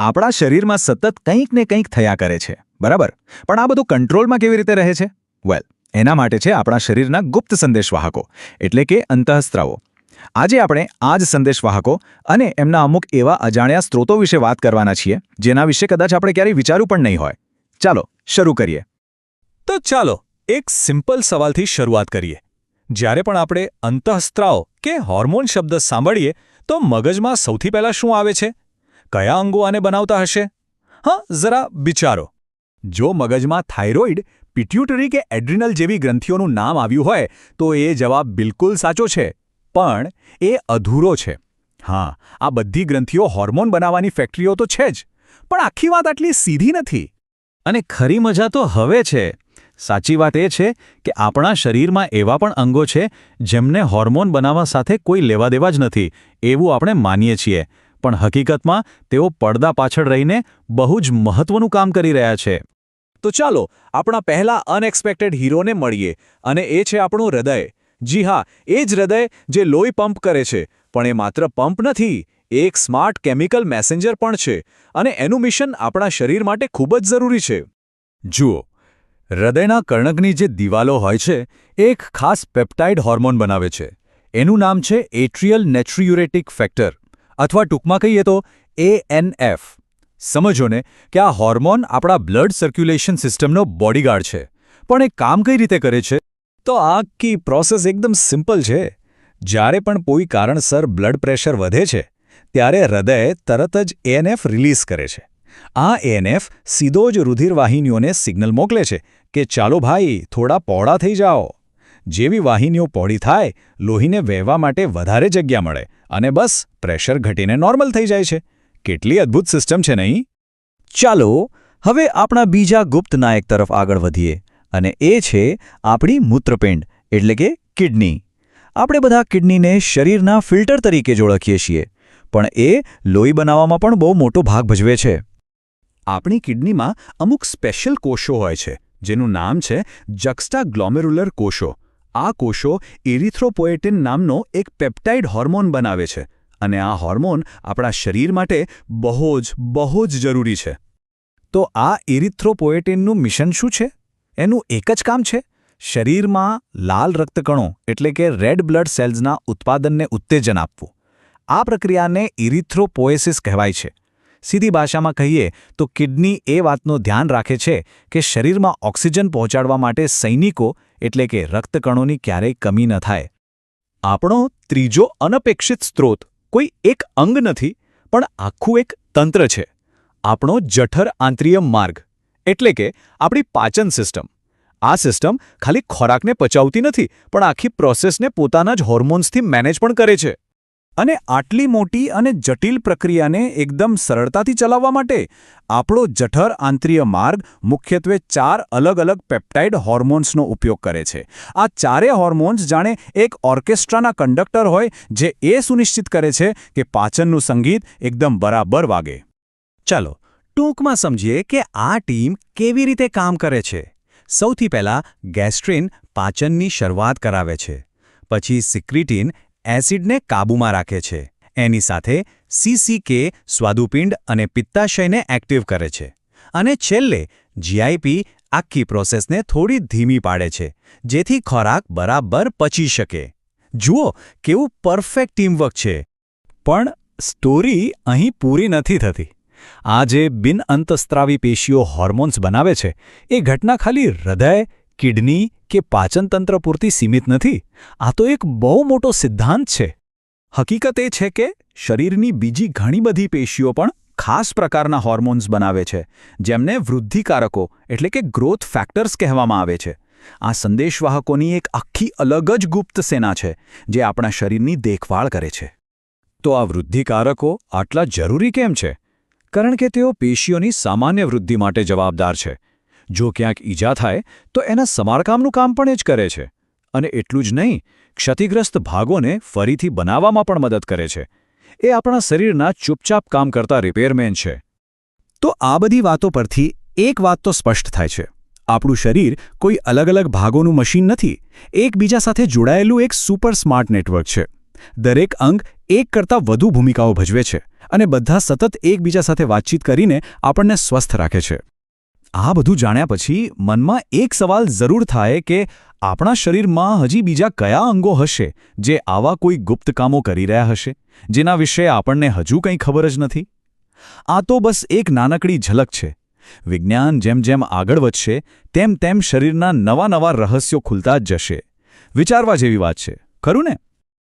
આપણા શરીરમાં સતત કંઈક ને કંઈક થયા કરે છે, બરાબર? પણ આ બધું કંટ્રોલમાં કેવી રીતે રહે છે? વેલ એના માટે છે આપણા શરીરના ગુપ્ત સંદેશવાહકો, એટલે કે અંતઃસ્ત્રાવો. આજે આપણે આ જ સંદેશવાહકો અને એમના અમુક એવા અજાણ્યા સ્ત્રોતો વિશે વાત કરવાના છીએ, જેના વિશે કદાચ આપણે ક્યારેય વિચાર્યું પણ નહીં હોય. ચાલો, શરૂ કરીએ. તો ચાલો, એક સિમ્પલ સવાલથી શરૂઆત કરીએ. જ્યારે પણ આપણે અંતઃસ્ત્રાવ કે હોર્મોન શબ્દ સાંભળીએ, તો મગજમાં સૌથી પહેલાં શું આવે છે? કયા અંગો આને બનાવતા હશે? હા, જરા વિચારો. જો મગજમાં થાઇરોઇડ, પિટ્યુટરી કે એડ્રિનલ જેવી ગ્રંથિઓનું નામ આવ્યું હોય, તો એ જવાબ બિલકુલ સાચો છે, પણ એ અધૂરો છે. હા, આ બધી ગ્રંથિઓ હોર્મોન બનાવવાની ફેક્ટરીઓ તો છે જ, પણ આખી વાત આટલી સીધી નથી. અને ખરી મજા તો હવે છે. સાચી વાત એ છે કે આપણા શરીરમાં એવા પણ અંગો છે જેમને હોર્મોન બનાવવા સાથે કોઈ લેવાદેવા જ નથી, એવું આપણે માનીએ છીએ. પણ હકીકતમાં તેઓ પડદા પાછળ રહીને બહુ જ મહત્વનું કામ કરી રહ્યા છે. તો ચાલો, આપણા પહેલા અનએક્સપેક્ટેડ હીરોને મળીએ અને એ છે આપણું હૃદય. જી હા, એ જ હૃદય જે લોહી પંપ કરે છે, પણ એ માત્ર પંપ નથી એક સ્માર્ટ કેમિકલ મેસેન્જર પણ છે અને એનું મિશન આપણા શરીર માટે ખૂબ જ જરૂરી છે. જુઓ, હૃદયના કર્ણકની જે દિવાલો હોય છે, એ એક ખાસ પેપ્ટાઇડ હોર્મોન બનાવે છે. એનું નામ છે એટ્રિયલ નેટ્રિયુરેટિક ફેક્ટર. અથવા ટૂંકમાં કહીએ તો એએનએફ સમજો ને કે આ હોર્મોન આપણા બ્લડ સર્ક્યુલેશન સિસ્ટમનો બોડીગાર્ડ છે. પણ એ કામ કઈ રીતે કરે છે? તો આ આખી પ્રોસેસ એકદમ સિમ્પલ છે. જ્યારે પણ કોઈ કારણસર બ્લડ પ્રેશર વધે છે, ત્યારે હૃદય તરત જ એએનએફ રિલીઝ કરે છે. આ એએનએફ સીધો જ રુધિરવાહિનીઓને સિગ્નલ મોકલે છે કે ચાલો ભાઈ, થોડા પહોળા થઈ જાઓ. જેવી વાહિનીઓ પહોળી થાય, લોહીને વહેવા માટે વધારે જગ્યા મળે અને બસ પ્રેશર ઘટીને નોર્મલ થઈ જાય છે. કેટલી અદ્ભુત સિસ્ટમ છે નહીં? ચાલો, હવે આપણા બીજા ગુપ્ત નાયક તરફ આગળ વધીએ અને એ છે આપણી મૂત્રપિંડ, એટલે કે કિડની. આપણે બધા કિડનીને શરીરના ફિલ્ટર તરીકે જ ઓળખીએ છીએ, પણ એ લોહી બનાવવામાં પણ બહુ મોટો ભાગ ભજવે છે. આપણી કિડનીમાં અમુક સ્પેશિયલ કોષો હોય છે, જેનું નામ છે જક્સ્ટા ગ્લોમેરુલર કોષો. આ કોષો ઇરિથ્રોપોએટિન નામનો એક પેપ્ટાઇડ હોર્મોન બનાવે છે અને આ હોર્મોન આપણા શરીર માટે બહુ જ બહુ જ જરૂરી છે. તો આ ઇરિથ્રોપોએટિનનું મિશન શું છે? એનું એક જ કામ છે? શરીરમાં લાલ રક્તકણો એટલે કે રેડ બ્લડ સેલ્સના ઉત્પાદનને ઉત્તેજન આપવું. આ પ્રક્રિયાને ઇરિથ્રોપોએસિસ કહેવાય છે. સીધી ભાષામાં કહીએ તો કિડની એ વાતનું ધ્યાન રાખે છે કે શરીરમાં ઓક્સિજન પહોંચાડવા માટે સૈનિકો એટલે કે રક્તકણોની ક્યારેય કમી ન થાય. આપણો ત્રીજો અનપેક્ષિત સ્ત્રોત કોઈ એક અંગ નથી, પણ આખું એક તંત્ર છે. આપણો જઠર આંતરિય માર્ગ, એટલે કે આપણી પાચન સિસ્ટમ. આ સિસ્ટમ ખાલી ખોરાકને પચાવતી નથી, પણ આખી પ્રોસેસને પોતાના જ હોર્મોન્સથી મેનેજ પણ કરે છે. અને આટલી મોટી અને જટિલ પ્રક્રિયાને એકદમ સરળતાથી ચલાવવા માટે આપણો જઠર આંતરીય માર્ગ મુખ્યત્વે ચાર અલગ અલગ પેપ્ટાઇડ હોર્મોન્સનો ઉપયોગ કરે છે. આ ચારે હોર્મોન્સ જાણે એક ઓર્કેસ્ટ્રાના કંડક્ટર હોય જે એ સુનિશ્ચિત કરે છે કે પાચનનું સંગીત એકદમ બરાબર વાગે. ચાલો, ટૂંકમાં સમજીએ કે આ ટીમ કેવી રીતે કામ કરે છે. સૌથી પહેલાં ગેસ્ટ્રિન પાચનની શરૂઆત કરાવે છે. પછી સિક્રિટીન એસિડને કાબૂમાં રાખે છે. એની સાથે સીસીકે સ્વાદુપિંડ અને પિત્તાશયને એક્ટિવ કરે છે. અને છેલ્લે જીઆઈપી આખી પ્રોસેસને થોડી ધીમી પાડે છે, જેથી ખોરાક બરાબર પચી શકે. જુઓ, કેવું પરફેક્ટ ટીમવર્ક છે. પણ સ્ટોરી અહીં પૂરી નથી થતી. આ જે બિનઅંતસ્ત્રાવી પેશીઓ હોર્મોન્સ બનાવે છે, એ ઘટના ખાલી હૃદય કિડની કે પાચનતંત્ર પૂરતી સીમિત નથી? આ તો એક બહુ મોટો સિદ્ધાંત છે. હકીકત એ છે કે શરીરની બીજી ઘણી બધી પેશીઓ પણ ખાસ પ્રકારના હોર્મોન્સ બનાવે છે, જેમને વૃદ્ધિકારકો એટલે કે ગ્રોથ ફેક્ટર્સ કહેવામાં આવે છે. આ સંદેશવાહકોની એક આખી અલગ જ ગુપ્ત સેના છે, જે આપણા શરીરની દેખભાળ કરે છે. તો આ વૃદ્ધિકારકો આટલા જરૂરી કેમ છે? કારણ કે તેઓ પેશીઓની સામાન્ય વૃદ્ધિ માટે જવાબદાર છે. જો ક્યાંક ઈજા થાય, તો એના સમારકામનું કામ પણ એ જ કરે છે. અને એટલું જ નહીં, ક્ષતિગ્રસ્ત ભાગોને ફરીથી બનાવવામાં પણ મદદ કરે છે. એ આપણા શરીરના ચૂપચાપ કામ કરતા રિપેરમેન છે. તો આ બધી વાતો પરથી એક વાત તો સ્પષ્ટ થાય છે. આપણું શરીર કોઈ અલગ અલગ ભાગોનું મશીન નથી, એકબીજા સાથે જોડાયેલું એક સુપર સ્માર્ટ નેટવર્ક છે. દરેક અંગ એક કરતાં વધુ ભૂમિકાઓ ભજવે છે અને બધા સતત એકબીજા સાથે વાતચીત કરીને આપણને સ્વસ્થ રાખે છે. આ બધું જાણ્યા પછી મનમાં એક સવાલ જરૂર થાય કે આપણા શરીરમાં હજી બીજા કયા અંગો હશે જે આવા કોઈ ગુપ્ત કામો કરી રહ્યા હશે, જેના વિશે આપણને હજુ કંઈ ખબર જ નથી? આ તો બસ એક નાનકડી ઝલક છે. વિજ્ઞાન જેમ જેમ આગળ વધશે, તેમ તેમ શરીરના નવા નવા રહસ્યો ખુલતા જ જશે. વિચારવા જેવી વાત છે. ખરું ને?